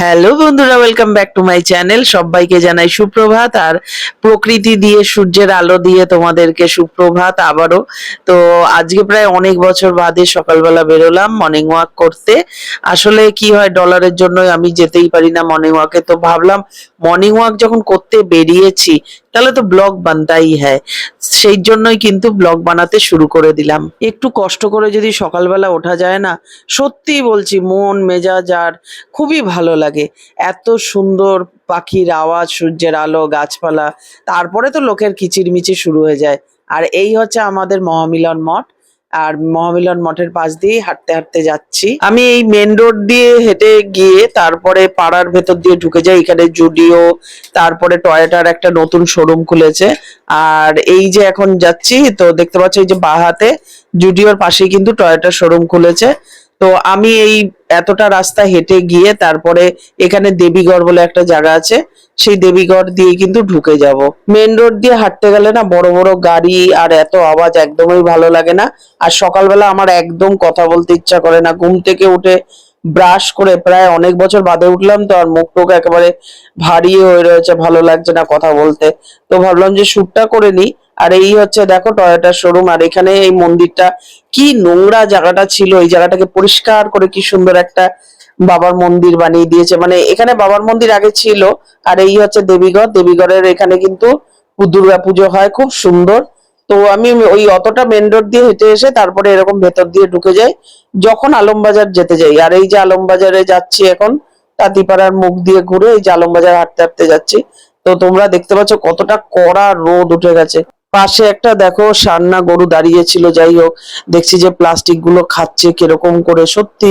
Hello বন্ধুরা welcome back to my channel সবাইকে জানাই সুপ্রভাত, আর প্রকৃতি দিয়ে, সূর্যের আলো দিয়ে তোমাদেরকে সুপ্রভাত আবারও। তো আজকে প্রায় অনেক বছর বাদে সকালবেলা বেরোলাম মর্নিং ওয়াক করতে। আসলে কি হয় ডলারের জন্য আমি যেতেই পারি না মর্নিং ওয়াকে তো ভাবলাম মর্নিং ওয়াক যখন করতে বেরিয়েছি তাহলে তো ব্লগ বানতাই হ্যাঁ সেই জন্যই কিন্তু ব্লগ বানাতে শুরু করে দিলাম। একটু কষ্ট করে যদি সকালবেলা ওঠা যায় না সত্যি বলছি, মন, মেজাজ আর খুবই ভালো লাগে। এত সুন্দর পাখির আওয়াজ, সূর্যের আলো, গাছপালা, তারপরে তো লোকের কিচিরমিচির শুরু হয়ে যায়। আর এই হচ্ছে আমাদের মহামিলন মঠ। আর মহামিলন মঠের পাশ দিয়ে হাঁটতে হাঁটতে যাচ্ছি। আমি এই মেন রোড দিয়ে হেঁটে গিয়ে তারপরে পাড়ার ভেতর দিয়ে ঢুকে যাই। এখানে জুডিও, তারপরে টয়েটার একটা নতুন শোরুম খুলেছে। আর এই যে এখন যাচ্ছি, তো দেখতে পাচ্ছি এই যে বাহাতে জুডিওর পাশেই কিন্তু টয়েটার শোরুম খুলেছে। তো আমি এই এতটা রাস্তা হেঁটে গিয়ে তারপরে এখানে দেবীগড় বলে একটা জায়গা আছে, সেই দেবীগড় দিয়ে কিন্তু ঢুকে যাব। মেন রোড দিয়ে হাঁটতে গেলে না বড় বড় গাড়ি আর এত আওয়াজ একদমই ভালো লাগে না। আর সকালবেলা আমার একদম কথা বলতে ইচ্ছা করে না, ঘুম থেকে উঠে ব্রাশ করে প্রায় অনেক বছর বাদে উঠলাম তো আর মুখ টুক একেবারে ভারী হয়ে রয়েছে, ভালো লাগছে না কথা বলতে। তো ভাবলাম যে শ্যুটটা করে নিই। আর এই হচ্ছে দেখো টয়োটার শোরুম আর এখানে এই মন্দিরটা কি নোংরা জায়গাটা ছিল, এই জায়গাটাকে পরিষ্কার করে কি সুন্দর একটা বাবার মন্দির বানিয়ে দিয়েছে। মানে এখানে বাবার মন্দির আগে ছিল, আর এই হচ্ছে দেবীগড় দেবীগড়ের এখানে কিন্তু দুর্গা পুজো হয়, খুব সুন্দর। তো আমি ওই অতটা মেন রোড দিয়ে হেঁটে এসে তারপরে এরকম ভেতর দিয়ে ঢুকে যাই, যখন আলমবাজার যেতে যাই। আর এই যে আলমবাজারে যাচ্ছি এখন তাঁতিপাড়ার মুখ দিয়ে ঘুরে এই যে আলমবাজার হাঁটতে হাঁটতে যাচ্ছি। তো তোমরা দেখতে পাচ্ছ কতটা কড়া রোদ উঠে গেছে। পাশে একটা দেখো সান্না গরু দাঁড়িয়ে ছিল যাই হোক, দেখছি যে প্লাস্টিকগুলো খাচ্ছে কীরকম করে। সত্যি,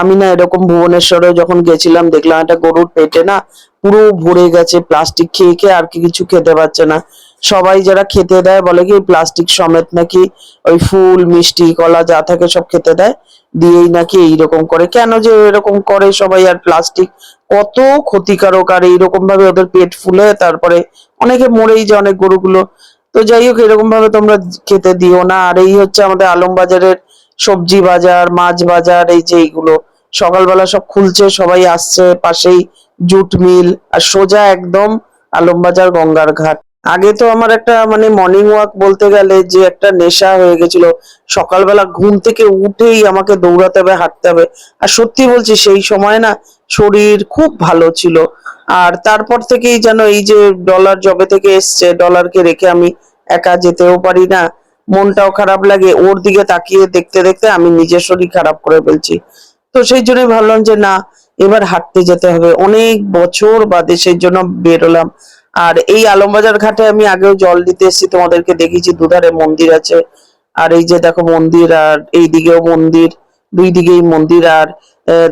আমি না এরকম ভুবনেশ্বরে যখন গেছিলাম, দেখলাম একটা গরুর পেটে না পুরো ভরে গেছে প্লাস্টিক খেয়ে খেয়ে আর কি কিছু খেতে পারছে না। সবাই যারা খেতে দেয়, বলে কি প্লাস্টিক সমেত নাকি ওই ফুল, মিষ্টি, কলা যা থাকে সব খেতে দেয়, দিয়েই নাকি এইরকম করে। কেন যে এরকম করে সবাই আর প্লাস্টিক কত ক্ষতিকারক, আর এইরকম ভাবে ওদের পেট ফুলে, তারপরে অনেকে মরেই যায় অনেক গরুগুলো। তো যাই হোক এরকম ভাবে তোমরা খেতে দিও না। আর এই হচ্ছে আমাদের আলম বাজারের সবজি বাজার, মাছ বাজার, এই যে এইগুলো। সকালবেলা সব খুলছে, সবাই আসছে, পাশেই জুট মিল আর সোজা একদম আলমবাজার গঙ্গার ঘাট। আগে তো আমার একটা মানে মর্নিং ওয়াক বলতে গেলে যে একটা নেশা হয়ে গেছিল। সকালবেলা ঘুম থেকে উঠেই আমাকে দৌড়াতে হবে, হাঁটতে হবে। আর সত্যি বলছি, সেই সময় না শরীর খুব ভালো ছিল। আর তারপর থেকেই যেন এই যে ডলার জবে থেকে এসছে ডলারকে রেখে আমি একা যেতেও পারি না। মনটাও খারাপ লাগে, ওর দিকে তাকিয়ে দেখতে দেখতে আমি নিজের শরীর খারাপ করে ফেলছি। তো সেই জন্যই ভাবলাম যে না, এবার হাঁটতে যেতে হবে। অনেক বছর বাদে সেই জন্য বেরোলাম। আর এই আলমবাজার ঘাটে আমি আগেও জল দিতে এসেছি, তোমাদেরকে দেখিয়েছি। দুধারে মন্দির আছে। আর এই যে দেখো মন্দির, আর এই দিকেও মন্দির। দুই দিকেই মন্দির আর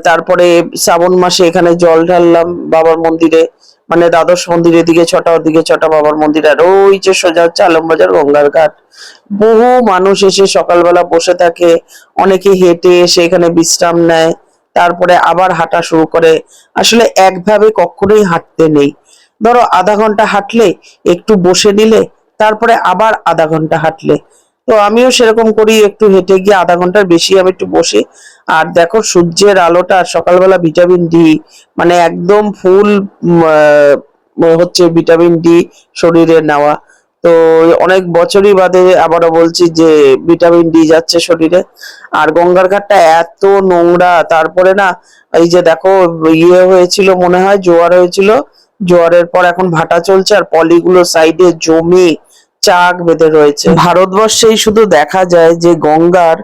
তারপরে শ্রাবণ মাসে এখানে জল ঢাললাম বাবার মন্দিরে মানে দ্বাদশ মন্দিরের দিকে ছটা ওদিকে ছটা বাবার মন্দির আর ওই যে সোজা হচ্ছে আলমবাজার গঙ্গার ঘাট। বহু মানুষ এসে সকালবেলা বসে থাকে, অনেকে হেঁটে এসে এখানে বিশ্রাম নেয়, তারপরে আবার হাঁটা শুরু করে। আসলে একভাবে কখনোই হাঁটতে নেই। ধরো আধা ঘণ্টা হাঁটলে, একটু বসে নিলে, তারপরে আবার আধা ঘণ্টা হাঁটলে। তো আমিও সেরকম করি একটু হেঁটে গিয়ে আধা ঘণ্টার বেশি আমি একটু বসি। আর দেখো সূর্যের আলোটা সকালবেলা ভিটামিন ডি মানে একদম ফুল হচ্ছে ভিটামিন ডি শরীরে নেওয়া। তো অনেক বছরই বাদে আবারও বলছি যে ভিটামিন ডি যাচ্ছে শরীরে। আর গঙ্গার ঘাটটা এত নোংরা, তারপরে না এই যে দেখো ইয়ে হয়েছিল মনে হয়, জোয়ার হয়েছিল। জোয়ারের পর এখন ভাটা চলছে, আর পলিগুলো সাইডে জমে চাক বেঁধে রয়েছে। ভারতবর্ষেই শুধু দেখা যায় যে গঙ্গার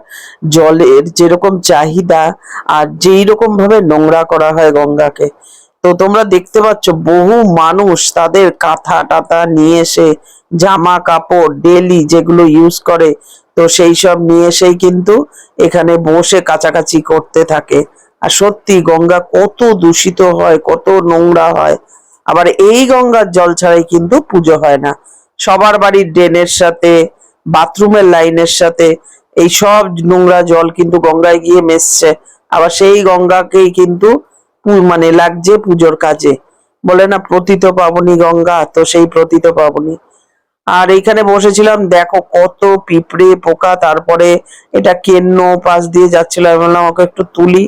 জলের যেরকম চাহিদা আর যেই রকম ভাবে নোংরা করা হয় গঙ্গাকে। তো তোমরা দেখতে পাচ্ছ বহু মানুষ তাদের কাঁথা টাথা নিয়ে এসে জামা কাপড়, ডেলি যেগুলো ইউজ করে, তো সেই সব নিয়ে এসেই কিন্তু এখানে বসে কাছাকাছি করতে থাকে। আর সত্যি গঙ্গা কত দূষিত হয়, কত নোংরা হয়। আবার এই গঙ্গার জল ছাড়াই কিন্তু পুজো হয় না। সবার বাড়ির ড্রেনের সাথে, বাথরুমের লাইনের সাথে, এই সব নোংরা জল কিন্তু গঙ্গায় গিয়ে মেশছে। আবার সেই গঙ্গাকেই কিন্তু মানে লাগছে পুজোর কাজে। বলে না, প্রতীত পাবনি গঙ্গা, তো সেই প্রতীত পাবনি। আর এইখানে বসেছিলাম, দেখো কত পিঁপড়ে, পোকা, তারপরে এটা কেন্ন পাশ দিয়ে যাচ্ছিল। বললাম ওকে একটু তুলি।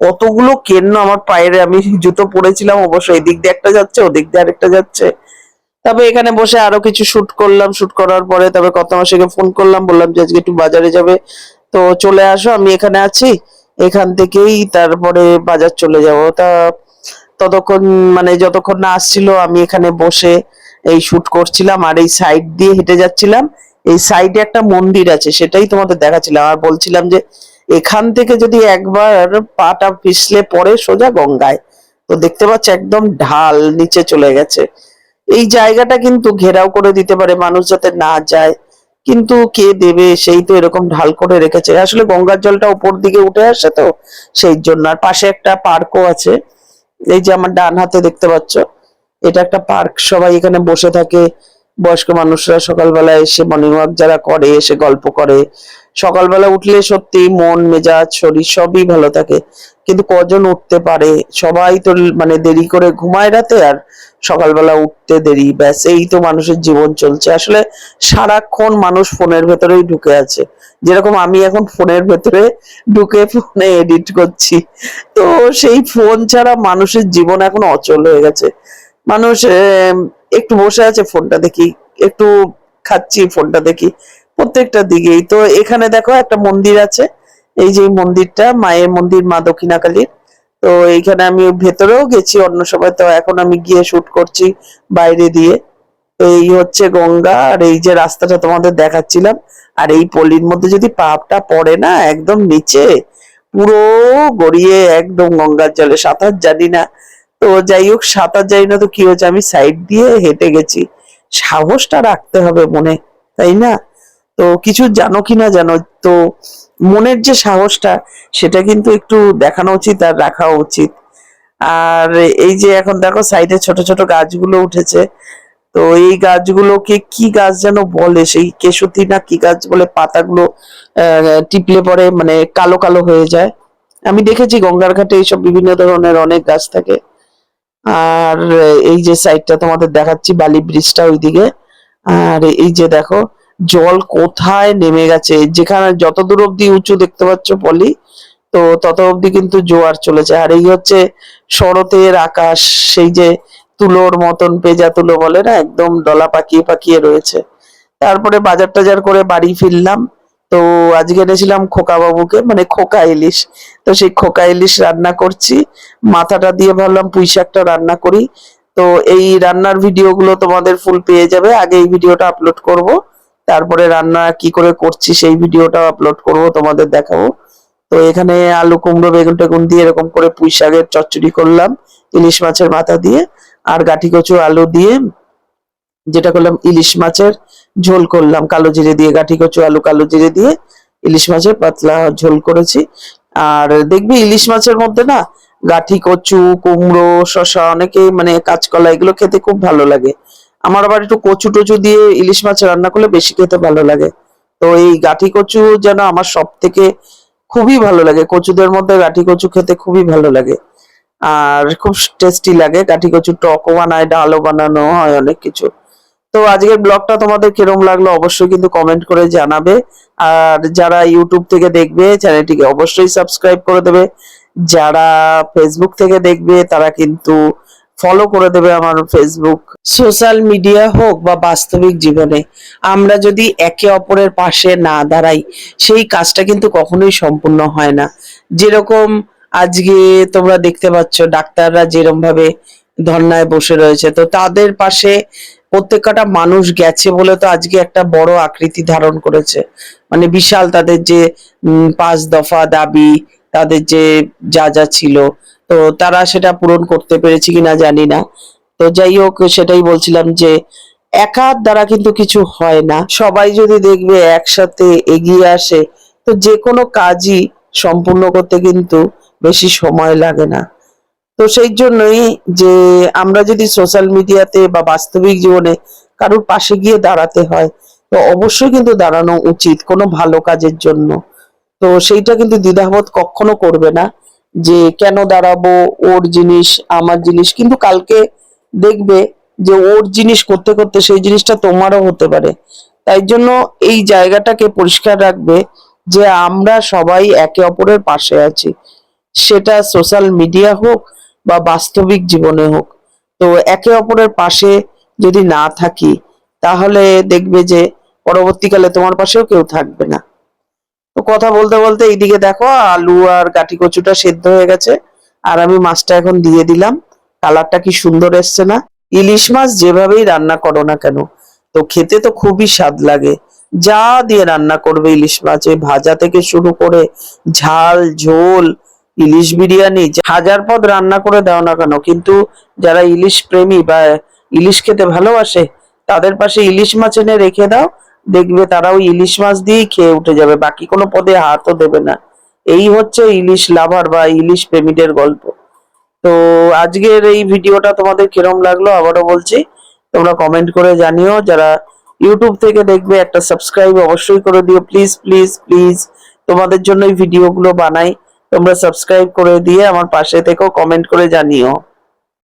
কতগুলো কেন্ন আমার পায়ের, আমি জুতো পরেছিলাম, অবশ্য এদিক দিয়ে একটা যাচ্ছে, ওদিক দিয়ে আরেকটা যাচ্ছে। তবে এখানে বসে আরও কিছু শুট করলাম শুট করার পরে তবে কত মাসেকে ফোন করলাম, বললাম যে আজকে একটু বাজারে যাবে। তো চলে আসো, আমি এখানে আছি। এখান থেকেই তারপরে বাজার চলে যাব। তা ততক্ষণ মানে যতক্ষণ না আসছিল, আমি এখানে বসে এই শুট করছিলাম আর এই সাইড দিয়ে হেঁটে যাচ্ছিলাম। এই সাইডে একটা মন্দির আছে, সেটাই তোমাদের দেখাচ্ছিলাম। আর বলছিলাম যে এখান থেকে যদি একবার পাটা পিছলে পড়ে সোজা গঙ্গায়। তো দেখতে পাচ্ছ একদম ঢাল নিচে চলে গেছে। এই জায়গাটা কিন্তু ঘেরাও করে দিতে পারে মানুষ যাতে না যায়। কিন্তু কে দেবে সেই তো এরকম ঢাল করে রেখেছে। আসলে গঙ্গার জলটা উপর দিকে উঠে আসে তো সেই জন্য। আর পাশে একটা পার্কও আছে। এই যে আমার ডান হাতে দেখতে পাচ্ছ, এটা একটা পার্ক। সবাই এখানে বসে থাকে। বয়স্ক মানুষরা সকালবেলা এসে মর্নিং ওয়াক যারা করে, এসে গল্প করে। সকালবেলা উঠলে সত্যি মন, মেজাজ, শরীর সবই ভালো থাকে। কিন্তু কজন উঠতে পারে? সবাই তো মানে দেরি করে ঘুমায় রাতে আর সকালবেলা উঠতে দেরি। ব্যাস, এই তো মানুষের জীবন চলছে। আসলে সারাক্ষণ মানুষ ফোনের ভেতরেই ঢুকে আছে। যেরকম আমি এখন ফোনের ভেতরে ঢুকে ফোনে এডিট করছি। তো সেই ফোন ছাড়া মানুষের জীবন এখন অচল হয়ে গেছে। মানুষ একটু বসে আছে, ফোনটা দেখি। একটু খাচ্ছি, ফোনটা দেখি। প্রত্যেকটা দিকেই। তো এখানে দেখো একটা মন্দির আছে। এই যে মন্দিরটা, মায়ের মন্দির, মা দক্ষিণাকালীর। তো এইখানে আমি ভেতরেও গেছি অন্য সময়। তো এখন আমি গিয়ে শুট করছি বাইরে দিয়ে। তো এই হচ্ছে গঙ্গা, আর এই যে রাস্তাটা তোমাদের দেখাচ্ছিলাম। আর এই পল্লীর মধ্যে যদি পাপটা পড়ে না, একদম নিচে, পুরো গড়িয়ে একদম গঙ্গার জলে। সাঁতার জানি না। তো যাই হোক সাঁতার জানি না তো কি হয়েছে, আমি সাইড দিয়ে হেঁটে গেছি। সাহসটা রাখতে হবে মনে, তাই না? তো কিছু জানো কি না জানো, তো মনের যে সাহসটা, সেটা কিন্তু একটু দেখানো উচিত আর রাখা উচিত। আর এই যে এখন দেখো সাইডে ছোট ছোট গাছগুলো উঠেছে। তো এই গাছগুলোকে কি গাছ যেন বলে, সেই কেশুতি না কি গাছ বলে পাতাগুলো টিপলে পরে মানে কালো কালো হয়ে যায়। আমি দেখেছি গঙ্গার ঘাটে এইসব বিভিন্ন ধরনের অনেক গাছ থাকে। আর এই যে সাইডটা তোমাদের দেখাচ্ছি, বালি ব্রিজটা ওইদিকে। আর এই যে দেখো, জল কোথায় নেমে গেছে? যেখানে যত দূর অব্দি উঁচু দেখতে পাচ্ছ পলি, তো তত অব্দি কিন্তু জোয়ার চলেছে। আর এই হচ্ছে শরতের আকাশ, সেই যে তুলোর মতন পেজা তুলো বলে না, একদম দলা পাকিয়ে পাকিয়ে রয়েছে। তারপরে বাজার টাজার করে বাড়ি ফিরলাম। তো আজকে এনেছিলাম খোকা বাবুকে মানে খোকা ইলিশ। তো সেই খোকা ইলিশ রান্না করছি। মাথাটা দিয়ে ভাবলাম পুঁই শাকটা রান্না করি। তো এই রান্নার ভিডিওগুলো তোমাদের ফুল পেয়ে যাবে। আগে এই ভিডিওটা আপলোড করব। তারপরে রান্না কি করে করছি সেই ভিডিওটা আপলোড করব, তোমাদের দেখাবো। তো এখানে আলু কুমড়ো, বেগুন টেগুন দিয়ে এরকম করে পুঁই শাকের চচ্চড়ি করলাম, ইলিশ মাছের মাথা দিয়ে, আর গাঠি কচু আলু দিয়ে যেটা করলাম ইলিশ মাছের ঝোল করলাম। কালো জিরে দিয়ে গাঠি কচু, আলু কালো জিরে দিয়ে ইলিশ মাছের পাতলা ঝোল করেছি। আর দেখবি ইলিশ মাছের মধ্যে না গাঠি কচু, কুমড়ো, শসা অনেকে মানে কাঁচকলা এগুলো খেতে খুব ভালো লাগে। আমার আবার একটু কচু টচু দিয়ে ইলিশ মাছ রান্না করলে বেশি খেতে ভালো লাগে। তো এই গাঠি কচু যেন আমার সব থেকে খুবই ভালো লাগে। কচুদের মধ্যে গাঠি কচু খেতে খুবই ভালো লাগে। আর খুব টেস্টি লাগে। গাঠি কচু টকও বানায়, ডালও বানানো হয় অনেক কিছু। তো আজকের ব্লগটা তোমাদের কিরম লাগল অবশ্যই কিন্তু কমেন্ট করে জানাবে। আর যারা ইউটিউব থেকে দেখবে, চ্যানেলটিকে অবশ্যই সাবস্ক্রাইব করে দেবে। যারা ফেসবুক থেকে দেখবে, তারা কিন্তু ফলো করে দেবে আমার ফেসবুক সোশ্যাল মিডিয়া হোক বা বাস্তবিক জীবনে, আমরা যদি একে অপরের পাশে না দাঁড়াই, সেই কাজটা কিন্তু কখনোই সম্পূর্ণ হয় না। যেরকম আজকে তোমরা দেখতে পাচ্ছ, ডাক্তাররা যেরকম ভাবে ধর্নায় বসে রয়েছে, তো তাদের পাশে প্রত্যেকটা মানুষ গেছে বলে তো আজকে একটা বড় আকৃতি ধারণ করেছে। মানে বিশাল তাদের যে পাঁচ দফা দাবি, তাদের যে যা যা ছিল, তো তারা সেটা পূরণ করতে পেরেছে কিনা জানি না। তো যাই হোক, সেটাই বলছিলাম যে একার দ্বারা কিন্তু কিছু হয় না। সবাই যদি দেখবে একসাথে এগিয়ে আসে, তো যে কোনো কাজই সম্পূর্ণ করতে কিন্তু বেশি সময় লাগে না। তো সেই জন্যই যে আমরা যদি সোশ্যাল মিডিয়াতে বা বাস্তবিক জীবনে কারোর পাশে গিয়ে দাঁড়াতে হয়, তো অবশ্যই কিন্তু দাঁড়ানো উচিত কোনো ভালো কাজের জন্য। তো সেইটা কিন্তু দ্বিধাবোধ কখনো করবে না যে কেন দাঁড়াবো, ওর জিনিস, আমার জিনিস। কিন্তু কালকে দেখবে যে ওর জিনিস করতে করতে সেই জিনিসটা তোমারও হতে পারে। তাই জন্য এই জায়গাটাকে পরিষ্কার রাখবে যে আমরা সবাই একে অপরের পাশে আছি। সেটা সোশ্যাল মিডিয়া হোক বা বাস্তবিক জীবনে হোক। তো একে অপরের পাশে যদি না থাকি, তাহলে দেখবে যে পরবর্তীকালে তোমার পাশেও কেউ থাকবে না। তো কথা বলতে বলতে এইদিকে দেখো, আলু আর গাটি কচুটা সেদ্ধ হয়ে গেছে। আর আমি মাছটা এখন দিয়ে দিলাম। কালারটা কি সুন্দর এসছে না? ইলিশ মাছ যেভাবেই রান্না করো না কেন, তো খেতে তো খুবই স্বাদ লাগে। যা দিয়ে রান্না করবে ইলিশ মাছ, এই ভাজা থেকে শুরু করে ঝাল, ঝোল ইলিশ বিরিয়ানি, হাজার পদ রান্না করে দাও না কেন? কিন্তু যারা ইলিশ প্রেমী বা ইলিশ খেতে ভালোবাসে, তাদের পাশে ইলিশ মাছ এনে রেখে দাও। দেখবে তারাও ইলিশ মাছ দিয়েই খেয়ে উঠে যাবে, বাকি কোনো পদে হাতও দেবে না। এই হচ্ছে ইলিশ লাভার বা ইলিশ প্রেমীদের গল্প। তো আজকের এই ভিডিওটা তোমাদের কিরম লাগল আবারও বলছি, তোমরা কমেন্ট করে জানিও। যারা ইউটিউব থেকে দেখবে, একটা সাবস্ক্রাইব অবশ্যই করে দিও। প্লিজ প্লিজ প্লিজ তোমাদের জন্য এই ভিডিওগুলো বানাই। তোমরা সাবস্ক্রাইব করে দিয়ে আমার পাশে থেকেও কমেন্ট করে জানিও।